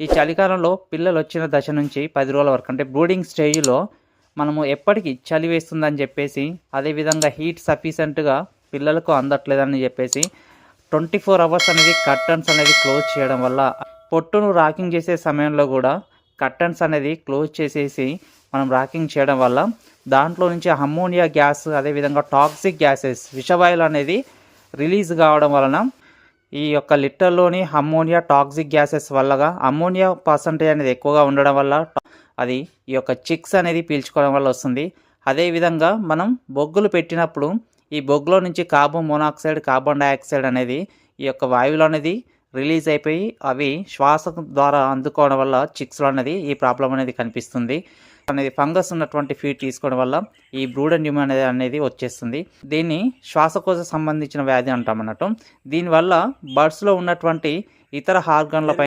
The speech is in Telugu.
ఈ చలికాలంలో పిల్లలు వచ్చిన దశ నుంచి పది రోజుల వరకు అంటే బ్రూడింగ్ స్టేజ్లో మనము ఎప్పటికీ చలి వేస్తుందని చెప్పేసి అదేవిధంగా హీట్ సఫిషియెంట్గా పిల్లలకు అందట్లేదని చెప్పేసి ట్వంటీ ఫోర్ అవర్స్ అనేది కర్టన్స్ అనేది క్లోజ్ చేయడం వల్ల పొట్టును రాకింగ్ చేసే సమయంలో కూడా కర్టన్స్ అనేది క్లోజ్ చేసేసి మనం రాకింగ్ చేయడం వల్ల దాంట్లో నుంచి అమ్మోనియా గ్యాస్ అదేవిధంగా టాక్సిక్ గ్యాసెస్ విషవాయువులు అనేది రిలీజ్ కావడం వలన ఈ యొక్క లిటర్లోని అమ్మోనియా టాక్సిక్ గ్యాసెస్ వల్లగా అమ్మోనియా పర్సంటేజ్ అనేది ఎక్కువగా ఉండడం వల్ల అది ఈ యొక్క చిక్స్ అనేది పీల్చుకోవడం వల్ల వస్తుంది. అదేవిధంగా మనం బొగ్గులు పెట్టినప్పుడు ఈ బొగ్గులో నుంచి కార్బన్ మోనాక్సైడ్ కార్బన్ డైఆక్సైడ్ అనేది ఈ యొక్క వాయువులు అనేది రిలీజ్ అయిపోయి అవి శ్వాస ద్వారా అందుకోవడం వల్ల చిక్స్లో అనేది ఈ ప్రాబ్లం అనేది కనిపిస్తుంది. అనేది ఫంగస్ ఉన్నటువంటి ఫీడ్ తీసుకోవడం వల్ల ఈ బ్రూడ్ న్యూమ అనేది అనేది వచ్చేస్తుంది. దీన్ని శ్వాసకోశ సంబంధించిన వ్యాధి అంటాం అన్నట్టు. దీనివల్ల బర్డ్స్లో ఉన్నటువంటి ఇతర హార్గన్లపై